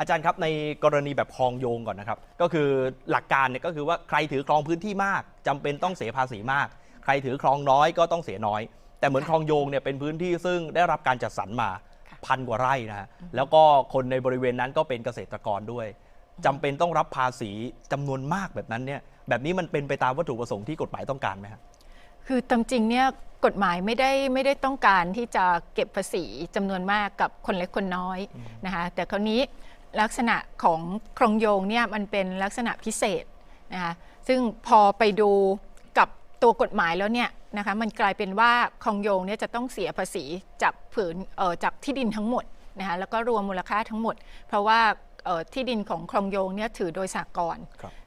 อาจารย์ครับในกรณีแบบคลองโยงก่อนนะครับ ก็คือหลักการเนี่ยก็คือว่าใครถือครองพื้นที่มากจำเป็นต้องเสียภาษีมาก ใครถือครองน้อยก็ต้องเสียน้อย แต่เหมือนคลองโยงเนี่ยเป็นพื้นที่ซึ่งได้รับการจัดสรรมาค่ะพันกว่าไร่นะฮะแล้วก็คนในบริเวณนั้นก็เป็นเกษตรกรด้วยจำเป็นต้องรับภาษีจำนวนมากแบบนั้นเนี่ยแบบนี้มันเป็นไปตามวัตถุประสงค์ที่กฎหมายต้องการไหมครับคือตามจริงเนี่ยกฎหมายไม่ได้ไม่ได้ต้องการที่จะเก็บภาษีจำนวนมากกับคนเล็กคนน้อยนะคะแต่คราวนี้ ลักษณะของโครงโยงเนี่ยมันเป็นลักษณะพิเศษนะคะซึ่งพอไปดูกับตัวกฎหมายแล้วเนี่ยนะคะมันกลายเป็นว่าโครงโยงเนี่ยจะต้องเสียภาษีจากผืนเอ่อจากที่ดินทั้งหมดนะคะแล้วก็รวมมูลค่าทั้งหมด เพราะว่าเอ่อที่ดินของโครงโยงเนี่ยถือโดยสากล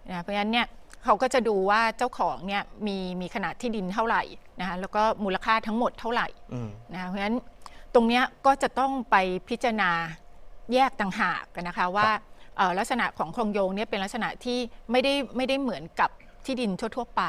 นะเพราะฉะนั้นเนี่ยเขาก็จะดูว่าเจ้าของเนี่ยมีมีขนาดที่ดินเท่าไหร่นะคะแล้วก็มูลค่าทั้งหมดเท่าไหร่นะคะเพราะฉะนั้นตรงเนี้ยก็จะต้องไปพิจารณา แยกต่างหากกันนะคะว่าเอ่อลักษณะของโครงโยงเนี่ยเป็นลักษณะที่ไม่ได้ไม่ได้เหมือนกับที่ดินทั่ว ๆ ไป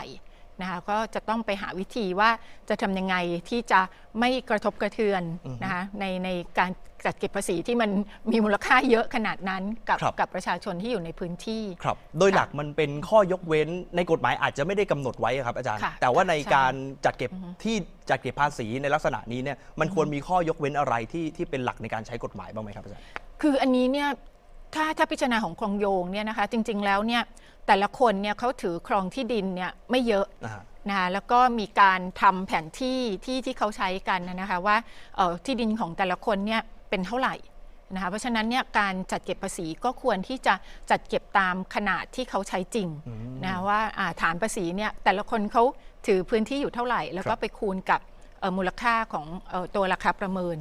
นะคะก็จะต้องไปหาวิธีว่าจะทำยังไงที่จะไม่กระทบกระเทือนอือฮึนะคะในในการจัดเก็บภาษีที่มันมีมูลค่าเยอะขนาดนั้นกับครับกับประชาชนที่อยู่ในพื้นที่ครับโดยหลักมันเป็นข้อยกเว้นในกฎหมายอาจจะไม่ได้กำหนดไว้อะครับอาจารย์ค่ะแต่ว่าในใช่การจัดเก็บอือฮึที่จัดเก็บภาษีในลักษณะนี้เนี่ยมันควรมีข้อยกเว้นอะไรที่ที่เป็นหลักในการใช้กฎหมายบ้างไหมครับอาจารย์ คืออันนี้เนี่ยถ้าถ้าพิจารณาของครองโยงเนี่ยนะคะจริงๆแล้วเนี่ยแต่ละคนเนี่ยเขาถือครองที่ดินเนี่ยไม่เยอะนะฮะนะคะแล้วก็มีการทำแผนที่ที่ที่เขาใช้กันนะคะว่าเอ่อที่ดินของแต่ละคนเนี่ยเป็นเท่าไหร่นะคะเพราะฉะนั้นเนี่ยการจัดเก็บภาษีก็ควรที่จะจัดเก็บตามขนาดที่เขาใช้จริงอืมนะคะว่าอ่าฐานภาษีเนี่ยแต่ละคนเขาถือพื้นที่อยู่เท่าไหร่ แล้วคก็รับ ไปคูณกับเอ่อมูลค่าของเอ่อตัวราคาประเมิน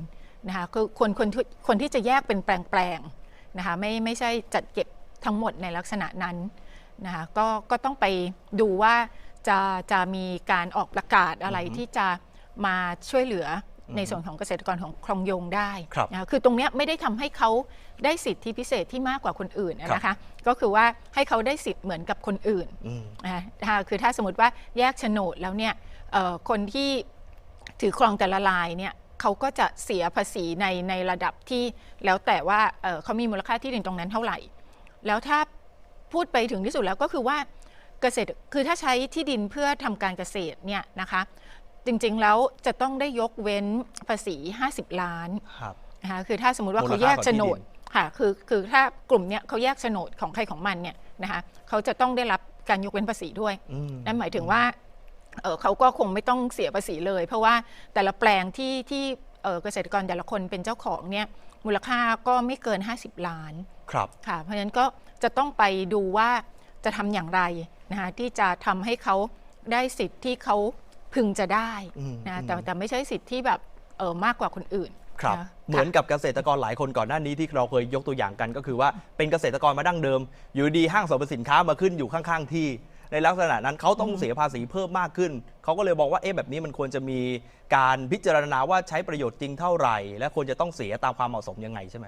นะคะคือคนคนที่คนที่จะแยกเป็นแปลงๆนะคะไม่ไม่ใช่จัดเก็บทั้งหมดในลักษณะนั้นนะคะก็ก็ต้องไปดูว่าจะจะมีการออกประกาศอะไรอือฮึที่จะมาช่วยเหลืออมในส่วนของเกษตรกรของคลองโยงได้ครับนะคะคือตรงเนี้ยไม่ได้ทำให้เขาได้สิทธิพิเศษที่มากกว่าคนอื่นครับนะคะ ก็คือว่าให้เขาได้สิทธิ์เหมือนกับคนอื่นอืมนะคะถ้าคือถ้าสมมติว่าแยกโฉนดแล้วเนี่ยเอ่อคนที่ถือครองแต่ละลายเนี่ย เขาก็จะเสียภาษีในในระดับที่แล้วแต่ว่าเอ่อเขามีมูลค่าที่ดินตรงนั้นเท่าไหร่ แล้วถ้าพูดไปถึงที่สุดแล้วก็คือว่าเกษตรคือถ้าใช้ที่ดินเพื่อทำการเกษตรเนี่ยนะคะ จริงๆแล้วจะต้องได้ยกเว้นภาษี 50 ล้านครับนะคะคือถ้าสมมติว่ามูลเขาค่าแยกของโฉที่นดิดนค่ะคือคือถ้ากลุ่มเนี้ยเขาแยกโฉนดของใครของมันเนี่ยนะคะเขาจะต้องได้รับการยกเว้นภาษีด้วยอืมนั่นหมายถึงว่า เอ่อเขาก็คงไม่ต้องเสียภาษีเลย เพราะว่าแต่ละแปลงที่ที่เอ่อเกษตรกรแต่ละคนเป็นเจ้าของเนี่ยมูลค่าก็ไม่เกิน 50 ล้านครับค่ะเพราะฉะนั้นก็จะต้องไปดูว่าจะทำอย่างไรนะคะที่จะทำให้เขาได้สิทธิ์ที่เขาพึงจะได้อืมนะแต่อืมแต่ไม่ใช่สิทธิ์ที่แบบเออมากกว่าคนอื่นครับนะเหมือนค่ะกับเกษตรกรหลายคนก่อนหน้านี้ที่เราเคยยกตัวอย่างกันก็คือว่าเป็นเกษตรกรมาดั้งเดิม อยู่ดีห้างสรรพสินค้ามาขึ้นอยู่ข้าง ๆ ที่ ในลักษณะนั้นเขาต้องเสียภาษีเพิ่มมากขึ้น เขาก็เลยบอกว่าเอ๊ะแบบนี้มันควรจะมีการพิจารณาว่าใช้ประโยชน์จริงเท่าไหร่ และควรจะต้องเสียตามความเหมาะสมยังไงใช่ไหม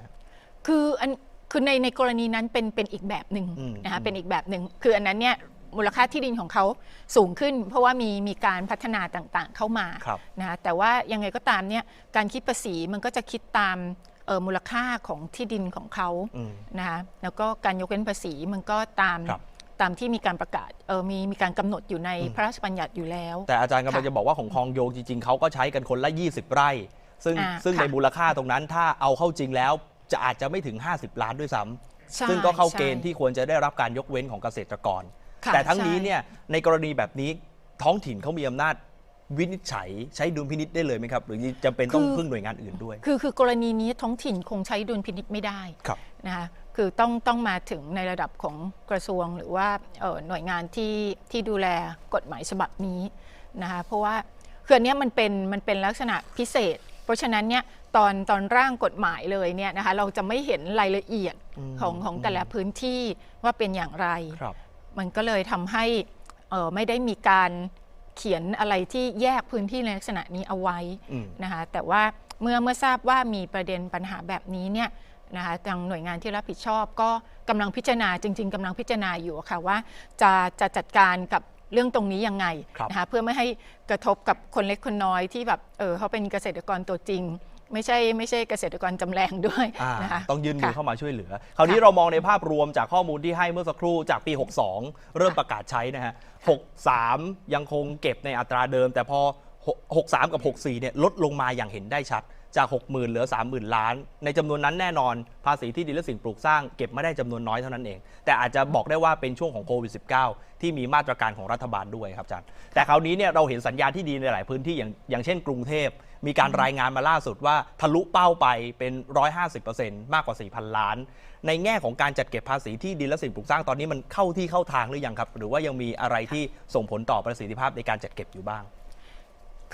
คืออันคือในในกรณีนั้นเป็นเป็นอีกแบบหนึ่งอืมนะคะอืมเป็นอีกแบบหนึ่งคืออันนั้นเนี่ยมูลค่าที่ดินของเขาสูงขึ้น เพราะว่ามีมีการพัฒนาต่างๆเข้ามาครับนะคะแต่ว่ายังไงก็ตามเนี่ยการคิดภาษีมันก็จะคิดตามเอ่อมูลค่าของที่ดินของเขาอืมนะคะแล้วก็การยกเว้นภาษีมันก็ตามครับ ตามที่มีการประกาศเออมีมีการกำหนดอยู่ในอืมพระราชบัญญัติอยู่แล้ว แต่อาจารย์กำลังค่ะจะบอกว่าของคลองโยงจริง ๆเขาก็ใช้กันคนละ 20 ไร่ ซึ่งอ่าซึ่งค่ะ ในมูลค่าตรงนั้นถ้าเอาเข้าจริงแล้วจะอาจจะไม่ถึง 50 ล้านด้วยซ้ำใช่ซึ่งก็เข้าเกณฑ์ใช่ที่ควรจะได้รับการยกเว้นของเกษตรกร ค่ะแต่ทั้งนี้ใช่ เนี่ยในกรณีแบบนี้ท้องถิ่นเขามีอำนาจวินิจฉัยใช้ดุลพินิษได้เลยไหมครับ หรือจำเป็นต้องพึ่งหน่วยงานอื่นด้วย คือคือกรณีนี้ท้องถิ่นคงใช้ดุลพินิษไม่ได้ ครับ นะคะคือต้องต้องมาถึงในระดับของกระทรวงหรือว่าเอ่อหน่วยงานที่ที่ดูแลกฎหมายฉบับนี้นะคะเพราะว่าคืออันเนี้ยมันเป็นมันเป็นลักษณะพิเศษ เพราะฉะนั้นเนี่ยตอนตอนร่างกฎหมายเลยเนี่ยนะคะเราจะไม่เห็นรายละเอียดอืมของของแต่ละพื้นที่ว่าเป็นอย่างไรครับมันก็เลยทำให้เอ่อไม่ได้มีการเขียนอะไรที่แยกพื้นที่ในลักษณะนี้เอาไว้อืมนะคะแต่ว่าเมื่อเมื่อทราบว่ามีประเด็นปัญหาแบบนี้เนี่ย นะคะทางหน่วยงานที่รับผิดชอบ ก็กำลังพิจารณาจริง ๆกำลังพิจารณาอยู่ค่ะว่าจะจะจัดการกับเรื่องตรงนี้ยังไงครับนะคะเพื่อไม่ให้กระทบกับคนเล็กคนน้อยที่แบบเออเขาเป็นเกษตรกรตัวจริงไม่ใช่ไม่ใช่เกษตรกรจำแรงด้วยอ่านะคะต้องยื่นมือค่ะเข้ามาช่วยเหลือ คราวนี้ค่ะเรามองในภาพรวมจากข้อมูลที่ให้เมื่อสักครู่จากปี 62 เริ่มประกาศใช้นะฮะ 63 ยังคงเก็บในอัตราเดิม แต่พอ 63 กับ 64 เนี่ยลดลงมาอย่างเห็นได้ชัด จาก 60,000 เหลือ 30,000 ล้าน ในจำนวนนั้นแน่นอน ภาษีที่ดินและสิ่งปลูกสร้างเก็บไม่ได้จำนวนน้อยเท่านั้นเอง แต่อาจจะบอกได้ว่าเป็นช่วงของโควิด -19 ที่มีมาตรการของรัฐบาลด้วยครับอาจารย์แต่คราวนี้เนี่ยเราเห็นสัญญาณที่ดีในหลายพื้นที่อย่างอย่างเช่น กรุงเทพมีการรายงานมาล่าสุดว่าทะลุเป้าไปเป็น 150%มากกว่า 4,000 ล้าน ในแง่ของการจัดเก็บภาษีที่ดินและสิ่งปลูกสร้างตอนนี้มันเข้าที่เข้าทางหรือยังครับ หรือว่ายังมีอะไรที่ส่งผลต่อประสิทธิภาพในการจัดเก็บอยู่บ้าง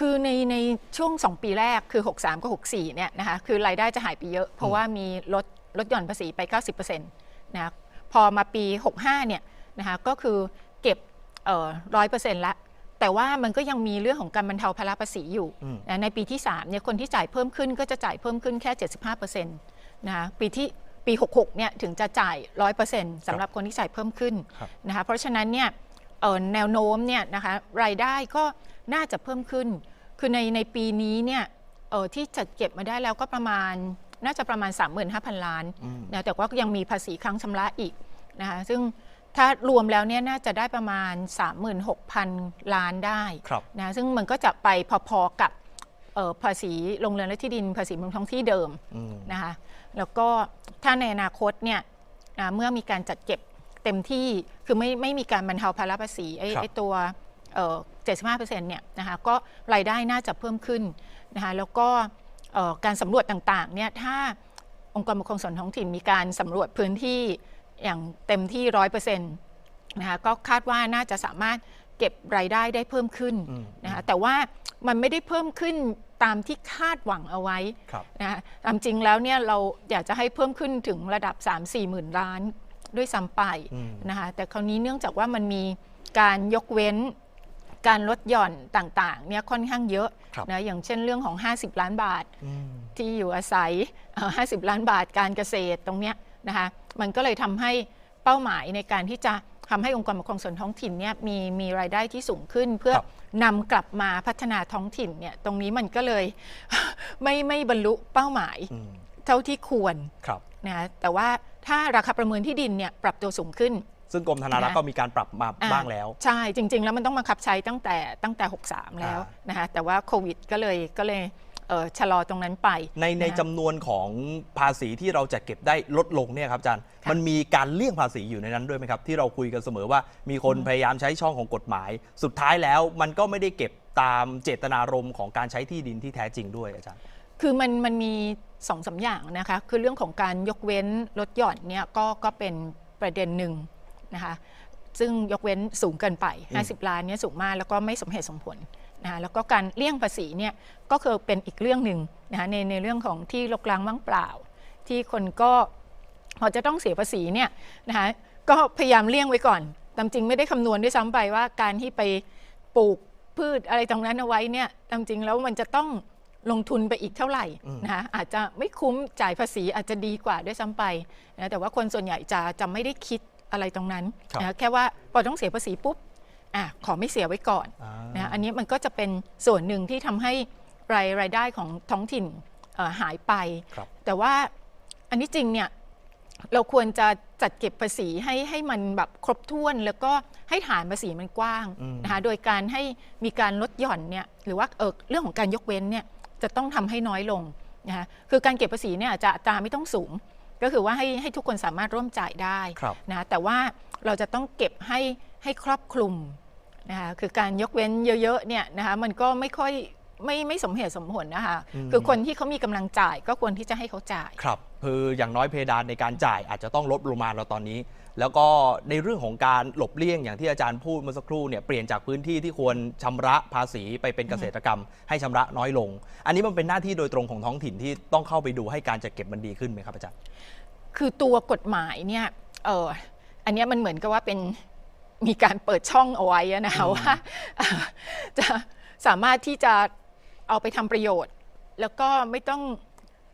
คือในในช่วง 2 ปีแรกคือ 63 กับ 64 เนี่ยนะคะคือรายได้จะหายไปเยอะ เพราะว่ามีลดลดหย่อนภาษีไป 90%นะพอมาปี 65 เนี่ยนะคะก็คือเก็บร้อยเปอร์เซ็นต์ละแต่ว่ามันก็ยังมีเรื่องของการบรรเทาภาระภาษีอยู่อืมนะในปีที่3เนี่ยคนที่จ่ายเพิ่มขึ้นก็จะจ่ายเพิ่มขึ้นแค่ 75%นะคะปีที่ปี 66 เนี่ยถึงจะจ่าย100%สำหรับคนที่จ่ายเพิ่มขึ้นครับนะคะเพราะฉะนั้นเนี่ยเอ่อแนวโน้มเนี่ยนะคะรายได้ก็น่าจะเพิ่มขึ้น คือในในปีนี้เนี่ยเอ่อที่จัดเก็บมาได้แล้วก็ประมาณน่าจะประมาณ 35,000 ล้านอืมนะแต่ว่ายังมีภาษีค้างชำระอีกนะคะซึ่งถ้ารวมแล้วเนี่ยน่าจะได้ประมาณ 36,000 ล้านได้ครับนะซึ่งมันก็จะไปพอๆกับเอ่อภาษีโรงเรือนและที่ดินภาษีบนท้องที่เดิมอืมนะคะแล้วก็ถ้าในอนาคตเนี่ยอ่าเมื่อมีการจัดเก็บเต็มที่คือไม่ไม่มีการบรรเทาภาระภาษีไอ้ครับไอ้ตัวเอ่อ 75%เนี่ยนะคะก็รายได้น่าจะเพิ่มขึ้นนะคะแล้วก็เอ่อการสำรวจต่างๆเนี่ยถ้าองค์กรปกครองส่วนท้องถิ่นมีการสำรวจพื้นที่อย่างเต็มที่ร้อยเปอร์เซ็นต์นะคะก็คาดว่าน่าจะสามารถเก็บรายได้ได้เพิ่มขึ้นอืมนะคะแต่ว่ามันไม่ได้เพิ่มขึ้นตามที่คาดหวังเอาไว้ครับนะคะตามจริงแล้วเนี่ยเราอยากจะให้เพิ่มขึ้นถึงระดับ 3-4หมื่นล้านด้วยซ้ำไปอืมนะคะแต่คราวนี้เนื่องจากว่ามันมีการยกเว้น การลดหย่อนต่างๆเนี่ยค่อนข้างเยอะครับนะอย่างเช่นเรื่องของ 50 ล้านบาทอืมที่อยู่อาศัยเอ่อ50 ล้านบาทการเกษตรตรงเนี้ยนะคะมันก็เลยทำให้เป้าหมายในการที่จะทำให้องค์กรปกครองส่วนท้องถิ่นเนี่ยมีมีรายได้ที่สูงขึ้น เพื่อครับนำกลับมาพัฒนาท้องถิ่นเนี่ยตรงนี้มันก็เลยไม่ไม่บรรลุเป้าหมายอืมเท่าที่ควรครับนะแต่ว่าถ้าราคาประเมินที่ดินเนี่ยปรับตัวสูงขึ้น ซึ่งกรมธนารักษ์นะก็มีการปรับมาอ่บ้างแล้ว ใช่จริง ๆ แล้วมันต้องบังคับใช้ตั้งแต่ตั้งแต่ 63 แล้วอ่นะคะแต่ว่าโควิดก็เลยก็เลยเอ่อชะลอตรงนั้นไป ในในนะคะจำนวนของภาษีที่เราจะเก็บได้ลดลงเนี่ยครับอาจารย์ค่ะมันมีการเลี่ยงภาษีอยู่ในนั้นด้วยไหมครับ ที่เราคุยกันเสมอว่ามีคนพยายามใช้ช่องของกฎหมาย สุดท้ายแล้วมันก็ไม่ได้เก็บตามเจตนารมณ์ของการใช้ที่ดินที่แท้จริงด้วยอาจารย์ คือมันมันมีสองสามอย่างนะคะ คือเรื่องของการยกเว้นลดหย่อนเนี่ยก็ก็เป็นประเด็นหนึ่ง นะคะซึ่งยกเว้นสูงเกินไปอืม50 ล้านเนี่ยสูงมากแล้วก็ไม่สมเหตุสมผลนะคะแล้วก็การเลี่ยงภาษีเนี่ยก็คือเป็นอีกเรื่องหนึ่งนะคะในในเรื่องของที่ลกล้างว่างเปล่า ที่คนก็พอจะต้องเสียภาษีเนี่ยนะคะก็พยายามเลี่ยงไว้ก่อนตามจริงไม่ได้คำนวณด้วยซ้ำไปว่าการที่ไปปลูกพืชอะไรตรงนั้นเอาไว้เนี่ยตามจริงแล้วมันจะต้องลงทุนไปอีกเท่าไหร่อืมนะคะอาจจะไม่คุ้มจ่ายภาษีอาจจะดีกว่าด้วยซ้ำไปนะแต่ว่าคนส่วนใหญ่จะจะไม่ได้คิด อะไรตรงนั้นครับนะแค่ว่าพอต้องเสียภาษีปุ๊บอะขอไม่เสียไว้ก่อนอ่านะอันนี้มันก็จะเป็นส่วนหนึ่งที่ทำให้รายรายได้ของท้องถิ่นเอ่อหายไปครับแต่ว่าอันนี้จริงเนี่ยเราควรจะจัดเก็บภาษีให้ให้มันแบบครบถ้วน แล้วก็ให้ฐานภาษีมันกว้างอืมนะคะโดยการให้มีการลดหย่อนเนี่ยหรือว่าเออเรื่องของการยกเว้นเนี่ยจะต้องทำให้น้อยลงนะคะคือการเก็บภาษีเนี่ยอาจจะอัตราไม่ต้องสูง ก็คือว่าให้ให้ทุกคนสามารถร่วมจ่ายได้ครับนะแต่ว่าเราจะต้องเก็บให้ให้ครอบคลุมนะคะคือการยกเว้นเยอะๆเนี่ยนะคะมันก็ไม่ค่อยไม่ไม่สมเหตุสมผลนะคะอืมคือคนที่เขามีกำลังจ่ายก็ควรที่จะให้เขาจ่าย ครับคืออย่างน้อยเพดานในการจ่ายอาจจะต้องลดลงมาเราตอนนี้ แล้วก็ในเรื่องของการหลบเลี่ยงอย่างที่อาจารย์พูดเมื่อสักครู่เนี่ยเปลี่ยนจากพื้นที่ที่ควรชำระภาษีไปเป็นเกษตรกรรม ให้ชำระน้อยลง อันนี้มันเป็นหน้าที่โดยตรงของท้องถิ่นที่ต้องเข้าไปดูให้การจัดเก็บมันดีขึ้นไหมครับอาจารย์ คือตัวกฎหมายเนี่ยเอออันเนี้ยมันเหมือนกับว่าเป็นมีการเปิดช่องเอาไว้อะนะคะว่าเอ่อจะสามารถที่จะเอาไปทำประโยชน์ แล้วก็ไม่ต้อง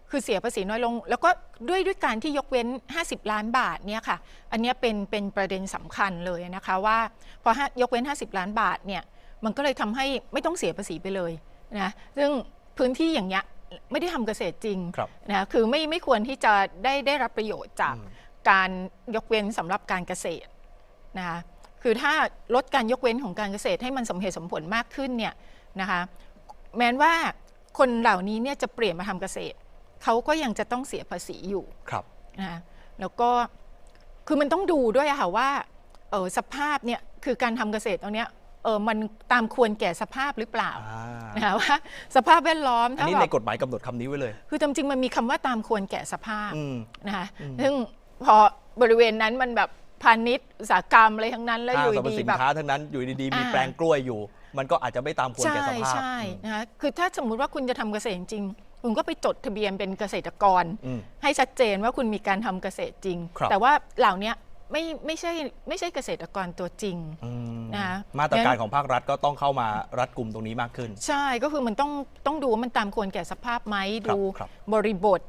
คือเสียภาษีน้อยลง แล้วก็ด้วยด้วยการที่ยกเว้น 50 ล้านบาทเนี่ยค่ะอันเนี้ยเป็นเป็นประเด็นสำคัญเลยนะคะว่าพอห้ายกเว้น 50 ล้านบาทเนี่ยมันก็เลยทำให้ไม่ต้องเสียภาษีไปเลยนะซึ่งพื้นที่อย่างเงี้ยไม่ได้ทำเกษตรจริงครับนะคือไม่ไม่ควรที่จะได้ได้รับประโยชน์จากอืมการยกเว้นสำหรับการเกษตรนะคะคือถ้าลดการยกเว้นของการเกษตรให้มันสมเหตุสมผลมากขึ้นเนี่ยนะคะแม้ว่าคนเหล่านี้เนี่ยจะเปลี่ยนมาทำเกษตร เขาก็ยังจะต้องเสียภาษีอยู่ครับนะคะแล้วก็คือมันต้องดูด้วยอะค่ะว่าเออสภาพเนี่ยคือการทำเกษตรตรงเนี้ยเออมันตามควรแก่สภาพหรือเปล่าอ่านะคะว่าสภาพแวดล้อมอันถ้านี้แบในบกฎหมายกำหนดคำนี้ไว้เลย คือจริงๆมันมีคำว่าตามควรแก่สภาพอืมนะคะอืมซึ่งพอบริเวณนั้นมันแบบพาณิชย์อุตสาหกรรมอะไรทั้งนั้นแล้วอห้างยู่สรรพดีสินแบบค้าทั้งนั้นอยู่ดีๆมีอ่าแปลงกล้วยอยู่ มันก็อาจจะไม่ตามควรใช่แก่สภาพใช่นะคะคือถ้าสมมุติว่าคุณจะทำเกษตรจริงๆ คุณก็ไปจดทะเบียนเป็นเกษตรกร อืม ให้ชัดเจนว่าคุณมีการทำเกษตรจริง ครับ แต่ว่าเหล่านี้ไม่ไม่ใช่ไม่ใช่เกษตรกรตัวจริง อืมนะคะมาตรการงั้น ของภาครัฐก็ต้องเข้ามารัดกลุ่มตรงนี้มากขึ้น ใช่ก็คือมันต้องต้องดูว่ามันตามควรแก่สภาพไหมครับดูครับบริบท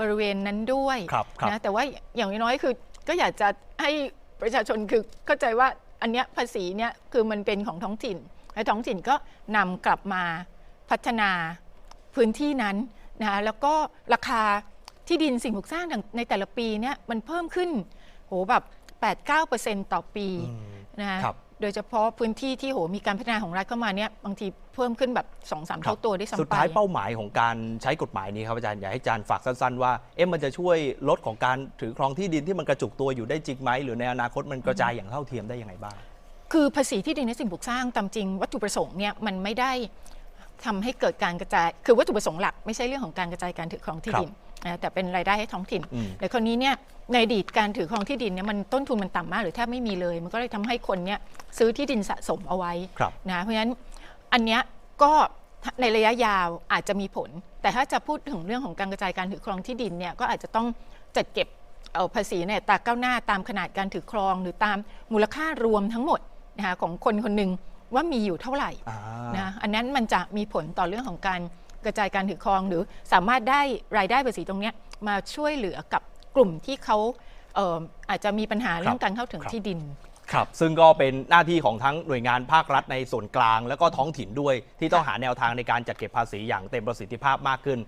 บริเวณนั้นด้วยครับครับ นะแต่ว่าอย่างน้อยๆคือ ก็อยากจะให้ประชาชนคือเข้าใจว่าอันเนี้ยภาษีเนี่ยคือมันเป็นของท้องถิ่นและท้องถิ่นก็นำกลับมาพัฒนา พื้นที่นั้นนะคะแล้วก็ราคาที่ดินสิ่งปลูกสร้างในแต่ละปีเนี่ยมันเพิ่มขึ้นโหแบบ8-9%ต่อปีอืมนะคะครับโดยเฉพาะพื้นที่ที่โหมีการพัฒนาของรัฐเข้ามาเนี่ยบางทีเพิ่มขึ้นแบบ2อสามเท่าตัวด้วยซ้ำไปสุดท้ายเป้าหมายของการใช้กฎหมายนี้ครับอาจารย์อยากให้อาจารย์ฝากสั้น ๆ ว่าเอ๊ะมันจะช่วยลดของการถือครองที่ดินที่มันกระจุกตัวอยู่ได้จริงไหมหรือในอนาคตมันกระจายอย่างเท่าเทียมได้ยังไงบ้าง คือภาษีที่ดินและสิ่งปลูกสร้างตามจริงวัตถุประสงค์เนี่ยมันไม่ได้ ทำให้เกิดการกระจาย คือวัตถุประสงค์หลักไม่ใช่เรื่องของการกระจายการถือครองที่ดินนะแต่เป็นรายได้ให้ท้องถิ่นอืมแต่คราวนี้เนี่ยในอดีตการถือครองที่ดินเนี่ยมันต้นทุนมันต่ำมากหรือแทบไม่มีเลย มันก็เลยทำให้คนเนี่ยซื้อที่ดินสะสมเอาไว้ครับนะเพราะฉะนั้นอันเนี้ยก็ในระยะยาวอาจจะมีผล แต่ถ้าจะพูดถึงเรื่องของการกระจายการถือครองที่ดินเนี่ยก็อาจจะต้องจัดเก็บเอ่อภาษีในอัตราก้าวหน้าตามขนาดการถือครอง หรือตามมูลค่ารวมทั้งหมดนะคะของคนคนหนึ่ง ว่ามีอยู่เท่าไหร่อ่านะอันนั้นมันจะมีผลต่อเรื่องของการกระจายการถือครอง หรือสามารถได้รายได้ภาษีตรงเนี้ยมาช่วยเหลือกับกลุ่มที่เขาเอ่ออาจจะมีปัญหาเรื่องการเข้าถึงครับที่ดินครับซึ่งก็เป็นหน้าที่ของทั้งหน่วยงานภาครัฐในส่วนกลาง แล้วก็ท้องถิ่นด้วยที่ต้องหาแนวทางในการจัดเก็บภาษีอย่างเต็มประสิทธิภาพมากขึ้น